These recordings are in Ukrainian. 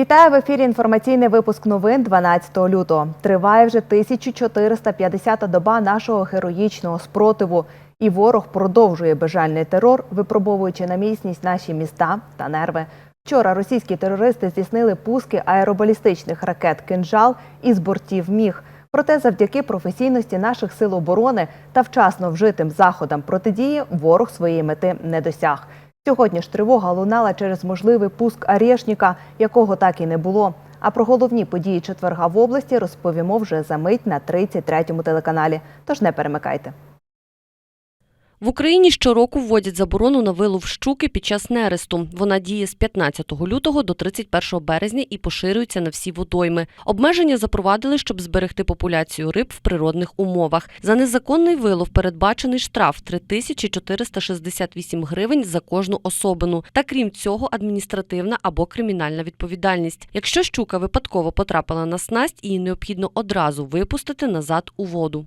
Вітаю в ефірі. Інформаційний випуск новин 12 лютого. Триває вже 1450-та доба нашого героїчного спротиву. І ворог продовжує безжальний терор, випробовуючи на міцність наші міста та нерви. Вчора російські терористи здійснили пуски аеробалістичних ракет «Кинжал» із бортів міг. Проте, завдяки професійності наших сил оборони та вчасно вжитим заходам протидії, ворог своєї мети не досяг. Сьогодні ж тривога лунала через можливий пуск Арєшніка, якого так і не було. А про головні події четверга в області розповімо вже за мить на 33-му телеканалі. Тож не перемикайте. В Україні щороку вводять заборону на вилов щуки під час нересту. Вона діє з 15 лютого до 31 березня і поширюється на всі водойми. Обмеження запровадили, щоб зберегти популяцію риб в природних умовах. За незаконний вилов передбачений штраф 3468 гривень за кожну особину. Та крім цього, адміністративна або кримінальна відповідальність. Якщо щука випадково потрапила на снасть, її необхідно одразу випустити назад у воду.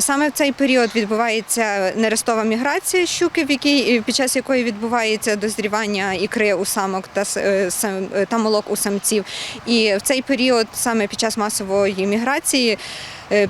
Саме в цей період відбувається нерестова міграція щуки, в якій під час якої відбувається дозрівання ікри у самок та е, е, та молок у самців. І в цей період, саме під час масової міграції, е,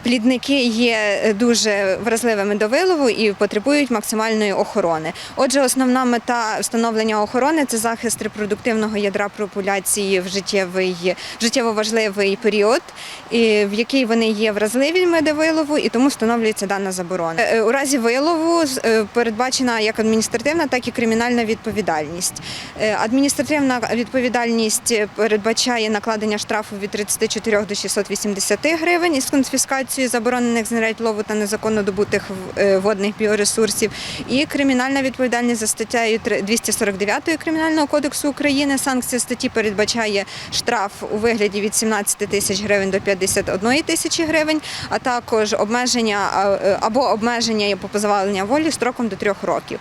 плідники є дуже вразливими до вилову і потребують максимальної охорони. Отже, основна мета встановлення охорони це захист репродуктивного ядра популяції в життєвий життєво важливий період, в який вони є вразливими до вилову, і тому встановлюється дана заборона. Е, У разі вилову е, передбачена як адміністративна, так і кримінальна відповідальність. Е, Адміністративна відповідальність передбачає накладення штрафу від 34 до 680 гривень із конфіскацією заборонених знарядь лову та незаконно добутих е, водних біоресурсів. І кримінальна відповідальність за статтею три- 249 Кримінального кодексу України. Санкція статті передбачає штраф у вигляді від 17 тисяч гривень до 51 тисячі гривень, а також обмеження е, або обмеження по позбавлення волі строком до трьох років.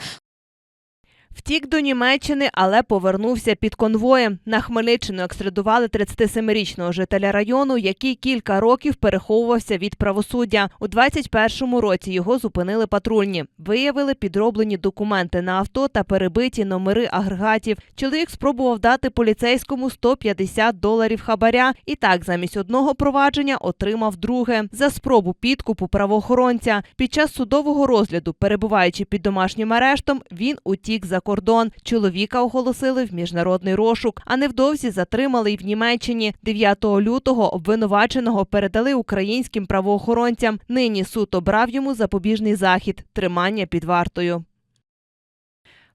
Втік до Німеччини, але повернувся під конвоєм. На Хмельниччину екстрадували 37-річного жителя району, який кілька років переховувався від правосуддя. У 21-му році його зупинили патрульні. Виявили підроблені документи на авто та перебиті номери агрегатів. Чоловік спробував дати поліцейському 150 доларів хабаря і так замість одного провадження отримав друге за спробу підкупу правоохоронця. Під час судового розгляду, перебуваючи під домашнім арештом, він утік за кордон. Чоловіка оголосили в міжнародний розшук, а невдовзі затримали й в Німеччині. 9 лютого обвинуваченого передали українським правоохоронцям. Нині суд обрав йому запобіжний захід тримання під вартою.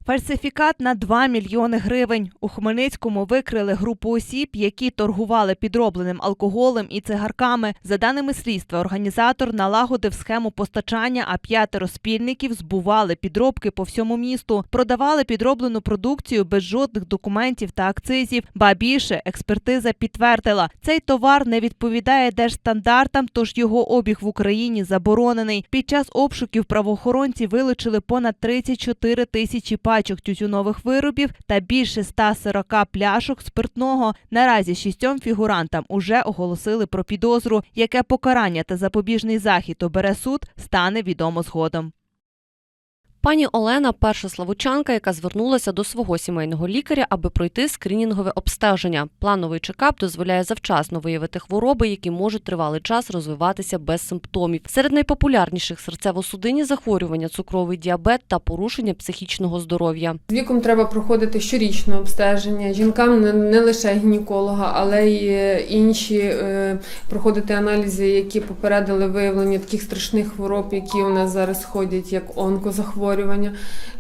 Фальсифікат на 2 мільйони гривень. У Хмельницькому викрили групу осіб, які торгували підробленим алкоголем і цигарками. За даними слідства, організатор налагодив схему постачання, а п'ятеро спільників збували підробки по всьому місту, продавали підроблену продукцію без жодних документів та акцизів. Ба більше експертиза підтвердила, цей товар не відповідає держстандартам, тож його обіг в Україні заборонений. Під час обшуків правоохоронці вилучили понад 34 тисячі пачок тютюнових виробів та більше 140 пляшок спиртного. Наразі шістьом фігурантам уже оголосили про підозру. Яке покарання та запобіжний захід обере суд, стане відомо згодом. Пані Олена перша славучанка, яка звернулася до свого сімейного лікаря, аби пройти скринінгове обстеження. Плановий чекап дозволяє завчасно виявити хвороби, які можуть тривалий час розвиватися без симптомів. Серед найпопулярніших серцево-судинні захворювання, цукровий діабет та порушення психічного здоров'я. З віком треба проходити щорічне обстеження. Жінкам не, лише гінеколога, але й е, інші е, проходити аналізи, які попередили виявлення таких страшних хвороб, які у нас зараз ходять, як онкозахворювання.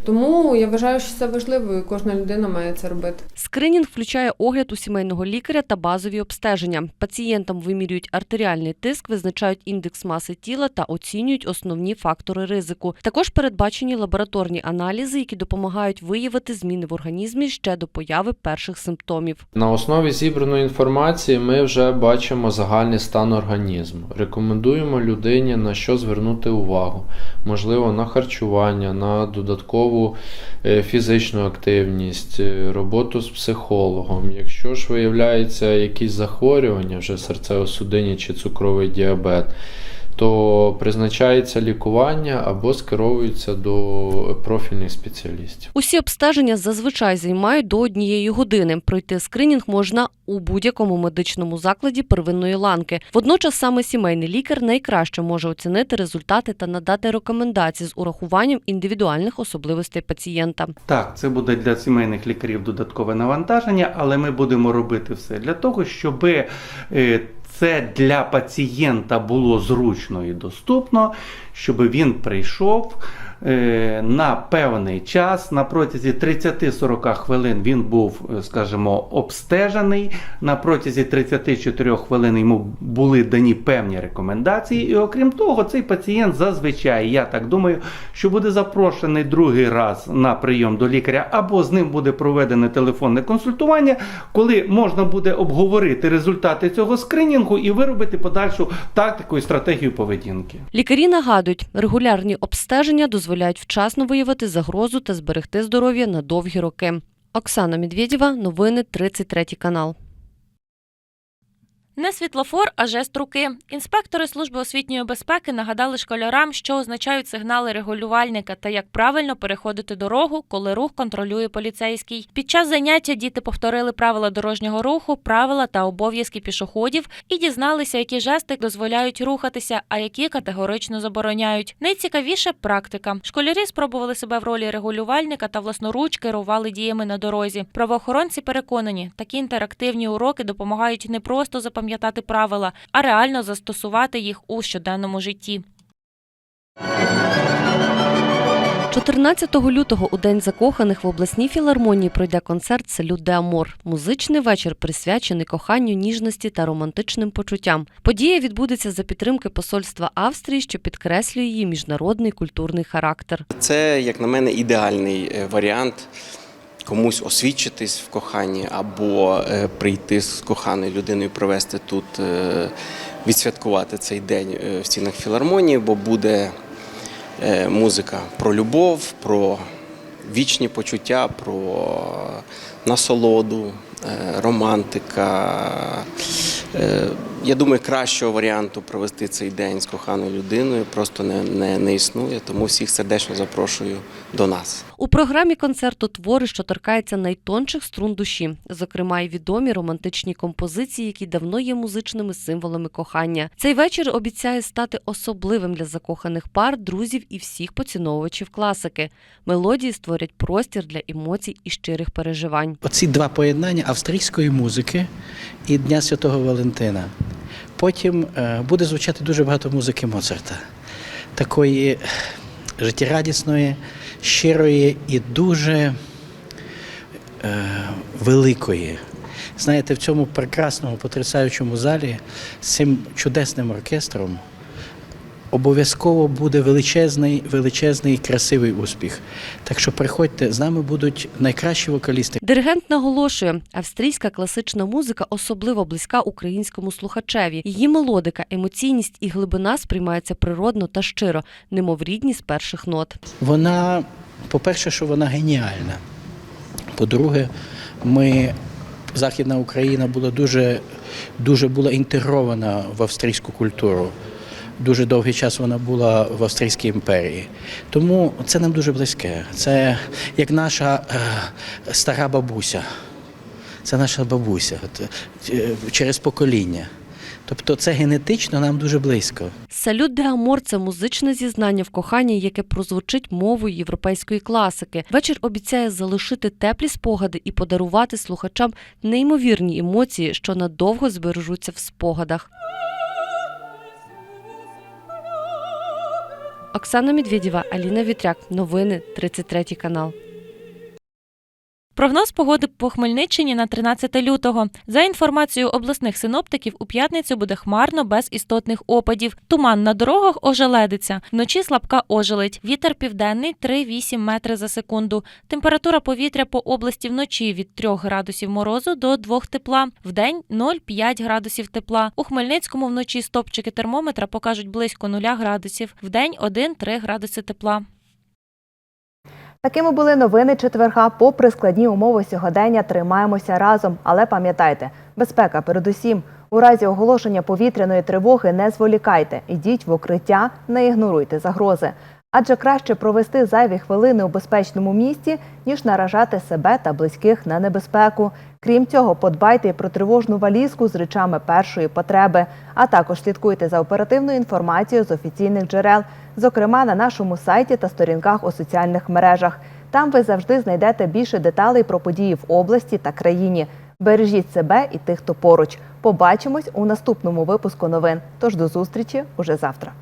Тому я вважаю, що це важливо, і кожна людина має це робити. Скринінг включає огляд у сімейного лікаря та базові обстеження. Пацієнтам вимірюють артеріальний тиск, визначають індекс маси тіла та оцінюють основні фактори ризику. Також передбачені лабораторні аналізи, які допомагають виявити зміни в організмі ще до появи перших симптомів. На основі зібраної інформації ми вже бачимо загальний стан організму. Рекомендуємо людині на що звернути увагу, можливо, на харчування, на додаткову е, фізичну активність, е, роботу з психологом. Якщо ж виявляється якісь захворювання, вже серцево-судинні чи цукровий діабет, то призначається лікування або скеровується до профільних спеціалістів. Усі обстеження зазвичай займають до однієї години. Пройти скринінг можна у будь-якому медичному закладі первинної ланки. Водночас саме сімейний лікар найкраще може оцінити результати та надати рекомендації з урахуванням індивідуальних особливостей пацієнта. Так, це буде для сімейних лікарів додаткове навантаження, але ми будемо робити все для того, щоб е, це для пацієнта було зручно і доступно, щоб він прийшов на певний час, на протязі 30-40 хвилин він був, е, скажімо, обстежений. На протязі 34 хвилин йому були дані певні рекомендації. І окрім того, цей пацієнт зазвичай, я так думаю, що буде запрошений другий раз на прийом до лікаря, або з ним буде проведене телефонне консультування, коли можна буде обговорити результати цього скринінгу і виробити подальшу тактику і стратегію поведінки. Лікарі нагадують, регулярні обстеження дозволяють вчасно виявити загрозу та зберегти здоров'я на довгі роки. Оксана Медведєва, новини 33 канал. Не світлофор, а жест руки. Інспектори служби освітньої безпеки нагадали школярам, що означають сигнали регулювальника та як правильно переходити дорогу, коли рух контролює поліцейський. Під час заняття діти повторили правила дорожнього руху, правила та обов'язки пішоходів і дізналися, які жести дозволяють рухатися, а які категорично забороняють. Найцікавіше практика. Школярі спробували себе в ролі регулювальника та власноруч керували діями на дорозі. Правоохоронці переконані, такі інтерактивні уроки допомагають не просто запам'ятати правила, а реально застосувати їх у щоденному житті. 14 лютого у День закоханих в обласній філармонії пройде концерт Салют де Амор. Музичний вечір присвячений коханню, ніжності та романтичним почуттям. Подія відбудеться за підтримки посольства Австрії, що підкреслює її міжнародний культурний характер. Це, як на мене, ідеальний е, варіант комусь освідчитись в коханні або е, прийти з коханою людиною, провести тут, е, відсвяткувати цей день е, в стінах філармонії, бо буде музика про любов, про вічні почуття, про насолоду, романтика. Я думаю, кращого варіанту провести цей день з коханою людиною просто не, не, не існує, тому всіх сердечно запрошую до нас. У програмі концерту твори, що торкаються найтонших струн душі, зокрема й відомі романтичні композиції, які давно є музичними символами кохання. Цей вечір обіцяє стати особливим для закоханих пар, друзів і всіх поціновувачів класики. Мелодії створять простір для емоцій і щирих переживань. Оці два поєднання австрійської музики і Дня Святого Валентина. Потім е, буде звучати дуже багато музики Моцарта, такої життєрадісної, щирої і дуже е, великої. Знаєте, в цьому прекрасному, потрясаючому залі з цим чудесним оркестром обов'язково буде величезний, величезний красивий успіх. Так що приходьте, з нами будуть найкращі вокалісти. Диригент наголошує, австрійська класична музика особливо близька українському слухачеві. Її мелодика, емоційність і глибина сприймаються природно та щиро, немов рідні з перших нот. Вона, по-перше, що вона геніальна. По-друге, ми, Західна Україна була дуже, дуже була інтегрована в австрійську культуру. Дуже довгий час вона була в Австрійській імперії. Тому це нам дуже близьке. Це як наша е, стара бабуся. Це наша бабуся е, через покоління. Тобто це генетично нам дуже близько. Салют де Амор це музичне зізнання в коханні, яке прозвучить мовою європейської класики. Вечір обіцяє залишити теплі спогади і подарувати слухачам неймовірні емоції, що надовго збережуться в спогадах. Оксана Медведєва, Аліна Вітряк. Новини 33 канал. Прогноз погоди по Хмельниччині на 13 лютого. За інформацією обласних синоптиків, у п'ятницю буде хмарно без істотних опадів. Туман на дорогах ожеледиться. Вночі слабка ожеледь. Вітер південний 3-8 метри за секунду. Температура повітря по області вночі від 3 градусів морозу до 2 тепла. Вдень 0,5 градусів тепла. У Хмельницькому вночі стопчики термометра покажуть близько 0 градусів. Вдень 1-3 градуси тепла. Такими були новини четверга. Попри складні умови сьогодення, тримаємося разом. Але пам'ятайте, безпека передусім. У разі оголошення повітряної тривоги не зволікайте, ідіть в укриття, не ігноруйте загрози. Адже краще провести зайві хвилини у безпечному місці, ніж наражати себе та близьких на небезпеку. Крім цього, подбайте про тривожну валізку з речами першої потреби, а також слідкуйте за оперативною інформацією з офіційних джерел, зокрема на нашому сайті та сторінках у соціальних мережах. Там ви завжди знайдете більше деталей про події в області та країні. Бережіть себе і тих, хто поруч. Побачимось у наступному випуску новин. Тож до зустрічі уже завтра.